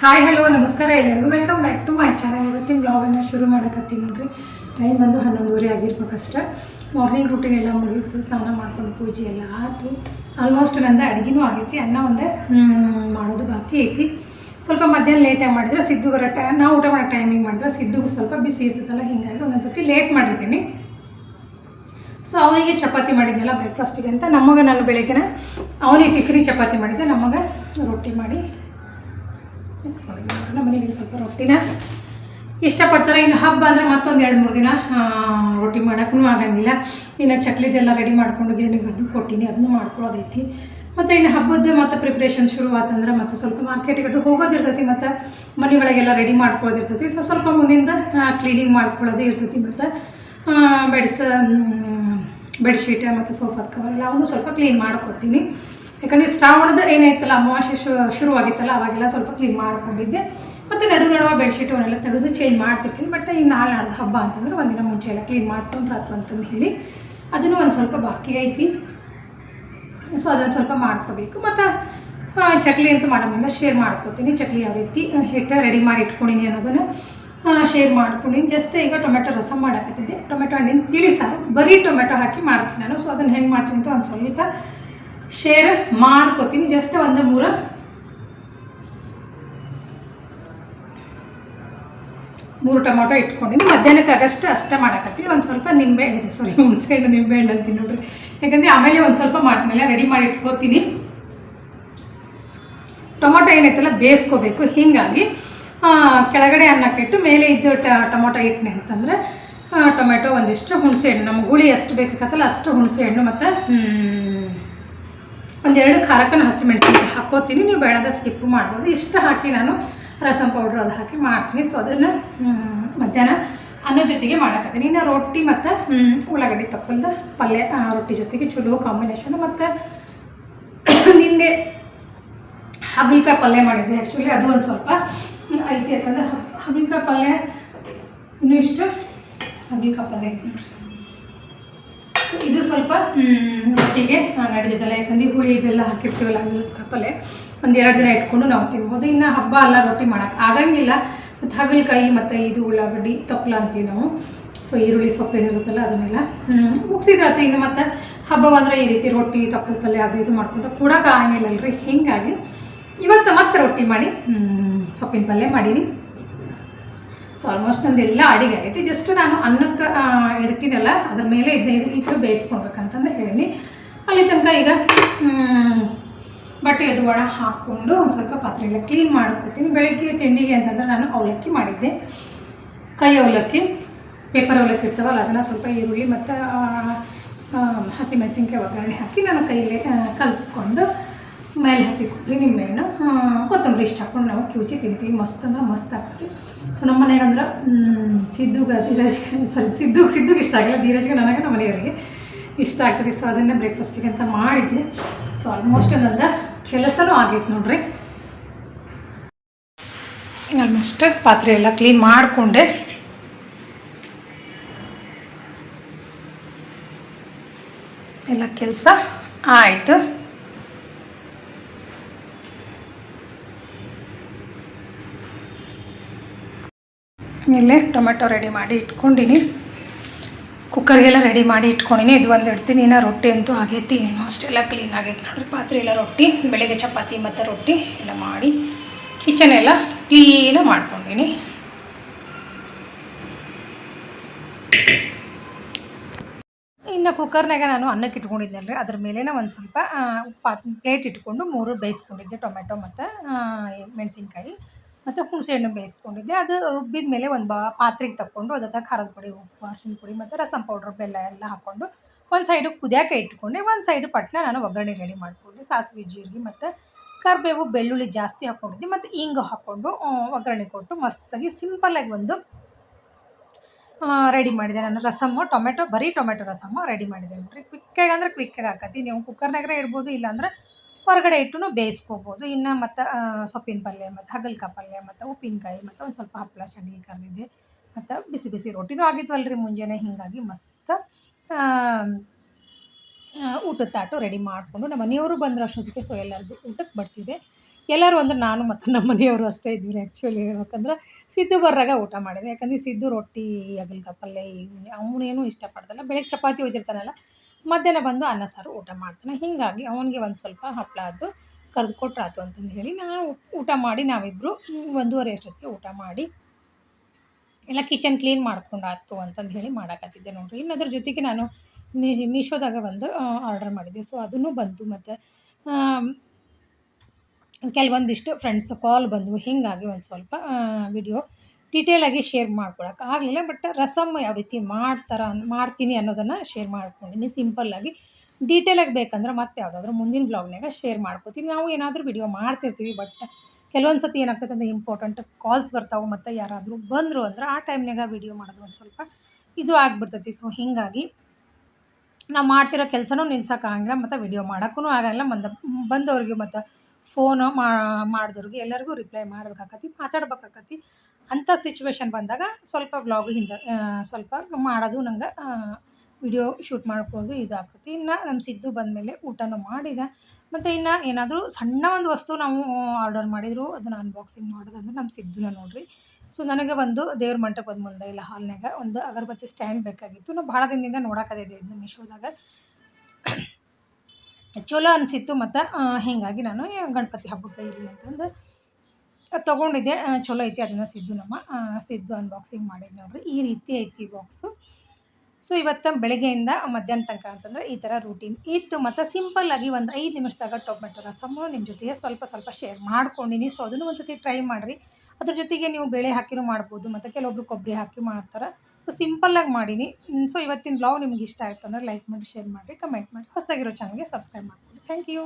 Hi hello ನಮಸ್ಕಾರ ಎಲ್ಲರಿಗೂ. Welcome back to my channel ಇವತ್ತಿನ ಬ್ಲಾಗನ್ನು ಶುರು ಮಾಡೋಕತ್ತೀನಿ ನೋಡ್ರಿ. ಟೈಮ್ ಬಂದು ಹನ್ನೊಂದುವರೆ ಆಗಿರ್ಬೇಕಷ್ಟೆ. ಮಾರ್ನಿಂಗ್ ರೂಟೀನ್ ಎಲ್ಲ ಮುಗಿಸ್ತು ಸ್ನಾನ ಮಾಡ್ಕೊಂಡು ಪೂಜೆ ಎಲ್ಲ ಆಯಿತು ಆಲ್ಮೋಸ್ಟ್ ನಂದು ಅಡುಗೆನೂ ಆಗೈತಿ. ಅನ್ನ ಒಂದೇ ಮಾಡೋದು ಬಾಕಿ ಐತಿ. ಸ್ವಲ್ಪ ಮಧ್ಯಾಹ್ನ ಲೇಟಾಗಿ ಮಾಡಿದ್ರೆ ಬರೋ ಟೈ ನಾವು ಊಟ ಮಾಡೋ ಟೈಮಿಂಗ್ ಮಾಡಿದ್ರೆ ಸಿದ್ದುಗೂ ಸ್ವಲ್ಪ ಬಿಸಿ ಇರ್ತದಲ್ಲ, ಹಿಂಗಾಗಿ ಒಂದೊಂದು ಸರ್ತಿ ಲೇಟ್ ಮಾಡಿರ್ತೀನಿ ಸೊ ಅವನಿಗೆ ಚಪಾತಿ ಮಾಡಿದ್ನಲ್ಲ ಬ್ರೇಕ್ಫಾಸ್ಟಿಗೆ ಅಂತ ನಮಗೆ ನಾನು ಬೆಳಗ್ಗೆನ ಅವನಿಗೆ ಟಿಫಿನಿಗೆ ಚಪಾತಿ ಮಾಡಿದ್ದೆ ನಮಗೆ ರೊಟ್ಟಿ ಮಾಡಿ. ನಮ್ಮ ಮನೆಗೆ ಸ್ವಲ್ಪ ರೊಟ್ಟಿನ ಇಷ್ಟಪಡ್ತಾರೆ. ಇನ್ನು ಹಬ್ಬ ಅಂದರೆ ಮತ್ತೊಂದು ಎರಡು ಮೂರು ದಿನ ರೊಟ್ಟಿ ಮಾಡೋಕ್ಕೂ ಆಗಂಗಿಲ್ಲ. ಇನ್ನು ಚಕ್ಲಿದೆಲ್ಲ ರೆಡಿ ಮಾಡ್ಕೊಂಡು ಗಿರಣಿಗೆ ಅದು ಕೊಟ್ಟಿನಿ, ಅದನ್ನು ಮಾಡ್ಕೊಳ್ಳೋದೈತಿ. ಮತ್ತು ಇನ್ನು ಹಬ್ಬದ ಮತ್ತು ಪ್ರಿಪ್ರೇಷನ್ ಶುರುವಾತಂದ್ರೆ ಮತ್ತೆ ಸ್ವಲ್ಪ ಮಾರ್ಕೆಟಿಗೆ ಅದು ಹೋಗೋದಿರ್ತೈತಿ, ಮತ್ತು ಮನೆ ಒಳಗೆಲ್ಲ ರೆಡಿ ಮಾಡ್ಕೊಳ್ಳೋದಿರ್ತೈತಿ. ಸೊ ಸ್ವಲ್ಪ ಮುಂದಿಂದ ಕ್ಲೀನಿಂಗ್ ಮಾಡ್ಕೊಳ್ಳೋದೇ ಇರ್ತೈತಿ, ಮತ್ತು ಬೆಡ್ಸ್ ಬೆಡ್ಶೀಟ್ ಮತ್ತು ಸೋಫಾದ ಕವರ್ ಎಲ್ಲ ಅವನು ಸ್ವಲ್ಪ ಕ್ಲೀನ್ ಮಾಡ್ಕೊತೀನಿ ಯಾಕಂದರೆ ಶ್ರಾವಣದ ಏನೈತಲ್ಲ ಅಮಾವಾಸ್ಯೆ ಶು, ಶುರುವಾಗಿತ್ತಲ್ಲ, ಅವಾಗೆಲ್ಲ ಸ್ವಲ್ಪ ಕ್ಲೀನ್ ಮಾಡ್ಕೊಂಡಿದ್ದೆ. ಮತ್ತು ನಡು ನಡುವ ಬೆಡ್ಶೀಟ್ ಅವನ್ನೆಲ್ಲ ತೆಗೆದು ಚೇಂಜ್ ಮಾಡ್ತಿರ್ತೀನಿ. ಬಟ್ ಈ ನಾಳೆ ನಾಡ್ದು ಹಬ್ಬ ಅಂತಂದ್ರೆ ಒಂದಿನ ಮುಂಚೆ ಎಲ್ಲ ಕ್ಲೀನ್ ಮಾಡ್ಕೊಂಡ್ರೆ ಅಂತಂದು ಹೇಳಿ, ಅದನ್ನು ಒಂದು ಸ್ವಲ್ಪ ಬಾಕಿ ಐತಿ. ಸೊ ಅದನ್ನು ಸ್ವಲ್ಪ ಮಾಡ್ಕೋಬೇಕು. ಮತ್ತು ಚಕ್ಲಿ ಅಂತೂ ಮಾಡೋ ಮುಂದೆ ಶೇರ್ ಮಾಡ್ಕೋತೀನಿ. ಚಕ್ಲಿ ಯಾವ ರೀತಿ ಹಿಟ್ಟು ರೆಡಿ ಮಾಡಿ ಇಟ್ಕೊಂಡಿನಿ ಅನ್ನೋದನ್ನು ಶೇರ್ ಮಾಡ್ಕೊಂಡಿನಿ. ಜಸ್ಟ್ ಈಗ ಟೊಮೆಟೊ ರಸಂ ಮಾಡಕತ್ತಿದ್ದೆ. ಟೊಮೆಟೊ ಹಣ್ಣಿನ ತಿಳಿ ಸಾರು. ಬರೀ ಟೊಮೆಟೊ ಹಾಕಿ ಮಾಡ್ತೀನಿ ನಾನು. ಸೊ ಅದನ್ನು ಹೆಂಗೆ ಮಾಡ್ತೀನಿ ಅಂತ ಒಂದು ಸ್ವಲ್ಪ ಶೇರ್ ಮಾಡ್ಕೋತೀನಿ. ಜಸ್ಟ್ ಒಂದು ಮೂರು ಮೂರು ಟೊಮೊಟೊ ಇಟ್ಕೊಂಡಿನಿ. ಮಧ್ಯಾಹ್ನಕ್ಕೆ ಆಗಷ್ಟು ಅಷ್ಟೇ ಮಾಡಕತ್ತೀನಿ ಒಂದು ಸ್ವಲ್ಪ ನಿಂಬೆ ಇದೆ ಸಾರಿ ಹುಣಸೆಹಣ್ಣು, ನಿಂಬೆ ಹಣ್ಣು ಅಂತೀನಿ ನೋಡ್ರಿ ಯಾಕಂದರೆ ಆಮೇಲೆ ಒಂದು ಸ್ವಲ್ಪ ಮಾಡ್ತೀನಲ್ಲ ರೆಡಿ ಮಾಡಿ ಇಟ್ಕೋತೀನಿ. ಟೊಮೊಟೊ ಏನೈತಲ್ಲ, ಬೇಯಿಸ್ಕೋಬೇಕು. ಹೀಗಾಗಿ ಕೆಳಗಡೆ ಅನ್ನಕ್ಕಿಟ್ಟು ಮೇಲೆ ಇದ್ದು ಟೊಮೊಟೊ ಇಟ್ಟನೆ ಅಂತಂದರೆ ಟೊಮೆಟೊ ಒಂದಿಷ್ಟು ಹುಣಸೆ ಹಣ್ಣು ನಮ್ಗೆ ಹುಳಿ ಎಷ್ಟು ಬೇಕಾಗತ್ತಲ್ಲ ಅಷ್ಟು ಹುಣಸೆ ಹಣ್ಣು ಮತ್ತು ಒಂದೆರಡು ಖಾರಕ್ಕನ ಹಸಿಮೆಣಸಿನ ಹಾಕೋತೀನಿ. ನೀವು ಬೇಡದ ಸ್ಕಿಪ್ಪು ಮಾಡ್ಬೋದು. ಇಷ್ಟು ಹಾಕಿ ನಾನು ರಸಂ ಪೌಡ್ರ್ ಅದು ಹಾಕಿ ಮಾಡ್ತೀನಿ ಸೊ ಅದನ್ನು ಮಧ್ಯಾಹ್ನ ಅನ್ನ ಜೊತೆಗೆ ಮಾಡಕತ್ತೀನಿ. ಇನ್ನು ರೊಟ್ಟಿ ಮತ್ತು ಉಳ್ಳಾಗಡ್ಡಿ ತಪ್ಪಲ್ದ ಪಲ್ಯ ರೊಟ್ಟಿ ಜೊತೆಗೆ ಚಲೋ ಕಾಂಬಿನೇಷನ್ ಮತ್ತು ನಿನ್ನೆ ಹಗಲ್ಕಾಯಿ ಪಲ್ಯ ಮಾಡಿದ್ದೆ ಆ್ಯಕ್ಚುಲಿ ಅದು ಒಂದು ಸ್ವಲ್ಪ ಐತಿ ಯಾಕಂದ್ರೆ ಹಗಲ್ಕಾಯಿ ಪಲ್ಯ ಇನ್ನೂ ಇಷ್ಟು ಹಗಲ್ಕಾಯಿ ಪಲ್ಯ ಐತೆ ಸೊ ಇದು ಸ್ವಲ್ಪ ಮ್, ರೊಟ್ಟಿಗೆ ನಡೆದಿದ್ದಲ್ಲ ಯಾಕಂದ್ರೆ ಹುಳಿ ಬೆಲ್ಲ ಹಾಕಿರ್ತೀವಲ್ಲ ಅಲ್ಲಿ ಒಂದು ಎರಡು ದಿನ ಇಟ್ಕೊಂಡು ನಾವು ತಿನ್ಬೋದು. ಇನ್ನು ಹಬ್ಬ ಅಲ್ಲ ರೊಟ್ಟಿ ಮಾಡೋಕೆ ಆಗಂಗಿಲ್ಲ. ಮತ್ತು ಹಾಗಲಕಾಯಿ ಮತ್ತು ಇದು ಉಳ್ಳಾಗಡ್ಡಿ ತಪ್ಪಲ ಅಂತೀವಿ ನಾವು. ಸೊ ಈರುಳ್ಳಿ ಸೊಪ್ಪೇನಿರುತ್ತಲ್ಲ ಅದನ್ನೆಲ್ಲ ಮುಗಿಸಿದ್ರಾತು ಇನ್ನು ಮತ್ತು ಹಬ್ಬ ಅಂದರೆ ಈ ರೀತಿ ರೊಟ್ಟಿ ತಪ್ಪಲ ಪಲ್ಯ ಅದು ಇದು ಮಾಡ್ಕೊಂತ ಕೂಡಕ್ಕೆ ಆಗಂಗಿಲ್ಲಲ್ರಿ ಹೀಗಾಗಿ ಇವತ್ತು ಮತ್ತೆ ರೊಟ್ಟಿ ಮಾಡಿ ಸೊಪ್ಪಿನ ಪಲ್ಯ ಮಾಡೀನಿ. ಸೊ ಆಲ್ಮೋಸ್ಟ್ ನಂದೆಲ್ಲ ಅಡಿಗೆ ಆಗೈತಿ. ಜಸ್ಟ್ ನಾನು ಅನ್ನಕ್ಕೆ ಇಡ್ತೀನಲ್ಲ ಅದ್ರ ಮೇಲೆ ಇದನ್ನ ಇಟ್ಟು ಬೇಯಿಸ್ಕೊಳ್ಬೇಕಂತಂದು ಹೇಳೀನಿ. ಅಲ್ಲಿ ತನಕ ಈಗ ಬಟ್ಟೆ ಅದು ಒಣ ಹಾಕ್ಕೊಂಡು ಒಂದು ಸ್ವಲ್ಪ ಪಾತ್ರೆ ಕ್ಲೀನ್ ಮಾಡ್ಕೊತೀನಿ. ಬೆಳಗ್ಗೆ ತಿಂಡಿಗೆ ಅಂತಂದ್ರೆ ನಾನು ಅವಲಕ್ಕಿ ಮಾಡಿದ್ದೆ. ಕೈ ಅವಲಕ್ಕಿ ಪೇಪರ್ ಅವಲಕ್ಕಿ ಇರ್ತಾವಲ್ಲ, ಅದನ್ನು ಸ್ವಲ್ಪ ಈರುಳ್ಳಿ ಮತ್ತು ಹಸಿಮೆಣಸಿನ್ಕಾಯಿ ಒಗ್ಗರಣೆ ಹಾಕಿ ನಾನು ಕೈಯಲ್ಲಿ ಕಲಸ್ಕೊಂಡು ಮೇಲೆ ಹಸಿ ಕೊಬ್ಬರಿ, ನಿಂಬೆಹಣ್ಣು ಕೊತ್ತಂಬರಿ ಇಷ್ಟು ಹಾಕ್ಕೊಂಡು ನಾವು ಕಿವುಚಿ ತಿಂತೀವಿ. ಮಸ್ತ್ ಅಂದ್ರೆ ಮಸ್ತ್ ಆಗ್ತೀವಿ ಸೊ ನಮ್ಮ ಮನೆಯಾಗಂದ್ರೆ ಸಿದ್ದುಗೆ, ಧೀರಜ್ಗೆ ಸಾರಿ ಸಿದ್ದುಗೆ ಸಿದ್ದುಗೆ ಇಷ್ಟ ಆಗಿಲ್ಲ. ಧೀರಜ್ಗೆ, ನನಗೆ, ನಮ್ಮ ಮನೆಯವರಿಗೆ. ಇಷ್ಟ ಆಗ್ತದೆ. ಸೊ ಅದನ್ನೇ ಬ್ರೇಕ್ಫಾಸ್ಟಿಗೆ ಅಂತ ಮಾಡಿದ್ದೆ. ಸೊ ಆಲ್ಮೋಸ್ಟ್ ನಂದು ಕೆಲಸನೂ ಆಗೈತೆ ನೋಡ್ರಿ. ಆಲ್ಮೋಸ್ಟ್ ಪಾತ್ರೆ ಎಲ್ಲ ಕ್ಲೀನ್ ಮಾಡಿಕೊಂಡೆ. ಎಲ್ಲ ಕೆಲಸ ಆಯಿತು. ಇಲ್ಲೇ ಟೊಮೆಟೊ ರೆಡಿ ಮಾಡಿ ಇಟ್ಕೊಂಡಿನಿ. ಕುಕ್ಕರ್ಗೆಲ್ಲ ರೆಡಿ ಮಾಡಿ ಇಟ್ಕೊಂಡಿನಿ. ಇದು ಒಂದು ಇಡ್ತೀನಿ, ಇನ್ನು ರೊಟ್ಟಿ ಅಂತೂ ಆಗೈತಿ. ಆಲ್ಮೋಸ್ಟ್ ಎಲ್ಲ ಕ್ಲೀನ್ ಆಗೈತೆ ನೋಡಿರಿ. ಪಾತ್ರೆ ಎಲ್ಲ ರೊಟ್ಟಿ, ಬೆಳಗ್ಗೆ ಚಪಾತಿ ಮತ್ತು ರೊಟ್ಟಿ ಎಲ್ಲ ಮಾಡಿ ಕಿಚನ್ ಎಲ್ಲ ಕ್ಲೀನಾಗಿ ಮಾಡ್ಕೊಂಡಿನಿ. ಇನ್ನು ಕುಕ್ಕರ್ನಾಗ ನಾನು ಅನ್ನಕ್ಕೆ ಇಟ್ಕೊಂಡಿದ್ನಲ್ರಿ. ಅದ್ರ ಮೇಲೇ ಒಂದು ಸ್ವಲ್ಪ ಪಾತ್ ಪ್ಲೇಟ್ ಇಟ್ಕೊಂಡು ಮೂರು ಬೇಯಿಸ್ಕೊಂಡಿದ್ದೆ ಟೊಮೆಟೊ ಮತ್ತು ಮೆಣಸಿನ್ಕಾಯಿ. ಮತ್ತು ಹುಣಸೆಹಣ್ಣು ಬೇಯಿಸ್ಕೊಂಡಿದ್ದೆ. ಅದು ರುಬ್ಬಿದ ಮೇಲೆ ಒಂದು ಬಾ ಪಾತ್ರೆಗೆ ತಕ್ಕೊಂಡು ಅದಕ್ಕೆ ಖಾರದ ಪುಡಿ, ಉಪ್ಪು, ಅರಿಶಿನ ಪುಡಿ ಮತ್ತು ರಸಂ ಪೌಡ್ರ್ ಬೆಲ್ಲ ಎಲ್ಲ ಹಾಕ್ಕೊಂಡು ಒಂದು ಸೈಡು ಕುದಿಯೋಕೆ ಇಟ್ಕೊಂಡೆ. ಒಂದು ಸೈಡು ಪಟ್ನ ನಾನು ಒಗ್ಗರಣೆ ರೆಡಿ ಮಾಡಿಕೊಂಡೆ. ಸಾಸಿವೆ, ಜೀರಿಗೆ ಮತ್ತು ಕರಿಬೇವು, ಬೆಳ್ಳುಳ್ಳಿ ಜಾಸ್ತಿ ಹಾಕ್ಕೊಂಡಿದ್ದೆ ಮತ್ತು ಹಿಂಗು ಹಾಕ್ಕೊಂಡು ಒಗ್ಗರಣೆ ಕೊಟ್ಟು ಮಸ್ತಾಗಿ ಸಿಂಪಲ್ಲಾಗಿ ಒಂದು ರೆಡಿ ಮಾಡಿದೆ. ನಾನು ರಸಮ್ಮು ಟೊಮೆಟೊ, ಬರೀ ಟೊಮೆಟೊ ರಸಮ್ಮು ರೆಡಿ ಮಾಡಿದೆ ನೋಡ್ರಿ. ಕ್ವಿಕ್ಕಾಗಿ ಅಂದರೆ ಕ್ವಿಕ್ಕಾಗಿ ಹಾಕತ್ತಿ. ನೀವು ಕುಕ್ಕರ್ನಾಗ್ರೆ ಇಡ್ಬೋದು ಇಲ್ಲಾಂದ್ರೆ ಹೊರಗಡೆ ಇಟ್ಟು ಬೇಯಿಸ್ಕೋಬೋದು. ಇನ್ನು ಮತ್ತು ಸೊಪ್ಪಿನ ಪಲ್ಯ ಮತ್ತು ಹಾಗಲ್ಕಾಯಿ ಪಲ್ಯ ಮತ್ತು, ಉಪ್ಪಿನಕಾಯಿ ಮತ್ತು ಒಂದು ಸ್ವಲ್ಪ ಹಪ್ಪಳ ಸಂಡಿಗೆ ಕರೆದಿದ್ದೆ. ಮತ್ತು ಬಿಸಿ ಬಿಸಿ ರೊಟ್ಟಿನೂ ಆಗಿದ್ವಲ್ಲ ರೀ ಮುಂಜಾನೆ. ಹೀಗಾಗಿ ಮಸ್ತ್ ಊಟದ ತಾಟು ರೆಡಿ ಮಾಡಿಕೊಂಡು ನಮ್ಮ ಮನೆಯವರು ಬಂದರು ಅಷ್ಟೊತ್ತಿಗೆ. ಸೊ ಎಲ್ಲರಿಗೂ ಊಟಕ್ಕೆ ಬಡಿಸಿದೆ. ಎಲ್ಲರೂ ಅಂದ್ರೆ ನಾನು ಮತ್ತು ನಮ್ಮ ಮನೆಯವರು ಅಷ್ಟೇ ಇದ್ದೀವಿ ರೀ ಆ್ಯಕ್ಚುಲಿ ಹೇಳ್ಬೇಕಂದ್ರೆ. ಸಿದ್ದು ಬರ್ರಾಗ ಊಟ ಮಾಡಿದೆ. ಯಾಕಂದ್ರೆ ಸಿದ್ದು ರೊಟ್ಟಿ ಹಾಗಲ್ಕಾಯಿ ಪಲ್ಯ ಅವನೇನು ಇಷ್ಟಪಡ್ತಲ್ಲ ಬೆಳಗ್ಗೆ ಚಪಾತಿ ಒಯ್ದಿರ್ತಾನಲ್ಲ ಮಧ್ಯಾಹ್ನ ಬಂದು ಅನ್ನ, ಸಾರು, ಊಟ ಮಾಡ್ತಾನೆ. ಹೀಗಾಗಿ ಅವನಿಗೆ ಒಂದು ಸ್ವಲ್ಪ ಹಪ್ಪಳ ಅದು ಕರೆದು ಕೊಟ್ರಾತು ಅಂತಂದು ಹೇಳಿ ನಾವು ಊಟ ಮಾಡಿ ನಾವಿಬ್ಬರು ಒಂದೂವರೆ ಅಷ್ಟೊತ್ತಿಗೆ ಊಟ ಮಾಡಿ ಎಲ್ಲ ಕಿಚನ್ ಕ್ಲೀನ್ ಮಾಡ್ಕೊಂಡಾಯ್ತು ಅಂತಂದು ಹೇಳಿ ಮಾಡಾಕತ್ತಿದ್ದೆ ನೋಡಿರಿ. ಇನ್ನು ಅದ್ರ ಜೊತೆಗೆ ನಾನು ಮೀಶೋದಾಗ ಒಂದು ಆರ್ಡರ್ ಮಾಡಿದ್ದೆ. ಸೊ ಅದನ್ನು ಬಂತು ಮತ್ತು ಕೆಲವೊಂದಿಷ್ಟು ಫ್ರೆಂಡ್ಸ್ ಕಾಲ್ ಬಂದವು. ಹೀಗಾಗಿ ಒಂದು ಸ್ವಲ್ಪ ವಿಡಿಯೋ ಡೀಟೇಲಾಗಿ ಶೇರ್ ಮಾಡ್ಕೊಳಕ್ಕೆ ಆಗಲಿಲ್ಲ ಬಟ್ ರಸಮ್ ಯಾವ ರೀತಿ ಮಾಡ್ತಾರ ಮಾಡ್ತೀನಿ ಅನ್ನೋದನ್ನು ಶೇರ್ ಮಾಡ್ಕೊಂಡಿನಿ ಸಿಂಪಲ್ಲಾಗಿ ಡೀಟೇಲಾಗಿ ಬೇಕಂದ್ರೆ ಮತ್ತೆ ಯಾವುದಾದ್ರೂ ಮುಂದಿನ ಬ್ಲಾಗ್ನಾಗ ಶೇರ್ ಮಾಡ್ಕೋತೀನಿ. ನಾವು ಏನಾದರೂ ವಿಡಿಯೋ ಮಾಡ್ತಿರ್ತೀವಿ ಬಟ್ ಕೆಲವೊಂದು ಸತಿ ಏನಾಗ್ತೈತೆ ಅಂದರೆ ಇಂಪಾರ್ಟೆಂಟ್ ಕಾಲ್ಸ್ ಬರ್ತಾವೆ, ಮತ್ತು ಯಾರಾದರೂ ಬಂದರು ಅಂದ್ರೆ ಆ ಟೈಮ್ನಾಗ ವಿಡಿಯೋ ಮಾಡೋದು ಒಂದು ಸ್ವಲ್ಪ ಇದು ಆಗಿಬಿಡ್ತೈತಿ. ಸೊ ಹೀಗಾಗಿ ನಾವು ಮಾಡ್ತಿರೋ ಕೆಲಸನೂ ನಿಲ್ಸೋಕ್ಕಾಗಂಗಿಲ್ಲ ಮತ್ತು ವಿಡಿಯೋ ಮಾಡೋಕ್ಕೂ ಆಗಲ್ಲ ಮಂದ ಬಂದವ್ರಿಗೆ ಮತ್ತು ಫೋನು ಮಾಡಿದವ್ರಿಗೆ ಎಲ್ಲರಿಗೂ ರಿಪ್ಲೈ ಮಾಡ್ಬೇಕಾಕತಿ, ಮಾತಾಡ್ಬೇಕಾಕತಿ. ಅಂಥ ಸಿಚುವೇಶನ್ ಬಂದಾಗ ಸ್ವಲ್ಪ ವ್ಲಾಗ್ ಹಿಂದೆ ಸ್ವಲ್ಪ ಮಾಡೋದು ನಂಗೆ ವಿಡಿಯೋ ಶೂಟ್ ಮಾಡ್ಕೊಂಡು ಇದಾಗ್ತೈತಿ. ಇನ್ನು ನಮ್ಮ ಸಿದ್ದು ಬಂದಮೇಲೆ ಊಟನೂ ಮಾಡಿದ. ಮತ್ತು ಇನ್ನು ಏನಾದರೂ ಸಣ್ಣ ಒಂದು ವಸ್ತು ನಾವು ಆರ್ಡರ್ ಮಾಡಿದ್ರು, ಅದನ್ನು ಅನ್ಬಾಕ್ಸಿಂಗ್ ಮಾಡೋದಂದ್ರೆ ನಮ್ಮ ಸಿದ್ದುನ ನೋಡಿರಿ. ಸೊ ನನಗೆ ಒಂದು ದೇವ್ರ ಮಂಟಪದ ಮುಂದೆ ಇಲ್ಲ ಹಾಲ್ನಾಗ ಒಂದು ಅಗರಬತ್ತಿ ಸ್ಟ್ಯಾಂಡ್ ಬೇಕಾಗಿತ್ತು. ನಾವು ಭಾಳ ದಿನದಿಂದ ನೋಡೋಕ್ಕದೇ ಇದನ್ನ ಮೀಶೋದಾಗ ಚಲೋ ಅನಿಸಿತ್ತು ಮತ್ತು ಹೀಗಾಗಿ ನಾನು ಗಣಪತಿ ಹಬ್ಬಕ್ಕೆ ಇರಲಿ ಅಂತಂದು ತೊಗೊಂಡಿದ್ದೆ. ಚಲೋ ಐತಿ, ಅದನ್ನು ಸಿದ್ದು ನಮ್ಮ ಸಿದ್ದು ಅನ್ಬಾಕ್ಸಿಂಗ್ ಮಾಡಿದ್ದು ನೋಡ್ರಿ. ಈ ರೀತಿ ಐತಿ ಬಾಕ್ಸು ಸೊ ಇವತ್ತು ಬೆಳಗ್ಗೆಯಿಂದ ಮಧ್ಯಾಹ್ನ ತನಕ ಅಂತಂದರೆ ಈ ಥರ ರೂಟೀನ್ ಇತ್ತು. ಮತ್ತು ಸಿಂಪಲ್ಲಾಗಿ ಒಂದು ಐದು ನಿಮಿಷದಾಗ ಟೊಮೆಟೊ ರಸಮ್ಮು ನಿಮ್ಮ ಜೊತೆಗೆ ಸ್ವಲ್ಪ ಸ್ವಲ್ಪ ಶೇರ್ ಮಾಡ್ಕೊಂಡಿನಿ. ಸೊ ಅದನ್ನು ಒಂದು ಸತಿ ಟ್ರೈ ಮಾಡಿರಿ. ಅದ್ರ ಜೊತೆಗೆ ನೀವು ಬೇಳೆ ಹಾಕಿನೂ ಮಾಡ್ಬೋದು. ಮತ್ತು ಕೆಲವೊಬ್ರು ಕೊಬ್ಬರಿ ಹಾಕಿ ಮಾಡ್ತಾರೆ. ಸೊ ಸಿಂಪಲ್ಲಾಗಿ ಮಾಡೀನಿ. ಸೊ ಇವತ್ತಿನ ಬ್ಲಾಗ್ ನಿಮ್ಗೆ ಇಷ್ಟ ಆಯ್ತು ಅಂದರೆ ಲೈಕ್ ಮಾಡಿ ಶೇರ್ ಮಾಡಿ ಕಮೆಂಟ್ ಮಾಡಿ. ಹೊಸದಾಗಿರೋ ಚಾನಲ್ಗೆ ಸಬ್ಸ್ಕ್ರೈಬ್ ಮಾಡಿಕೊಡಿ ಥ್ಯಾಂಕ್ ಯು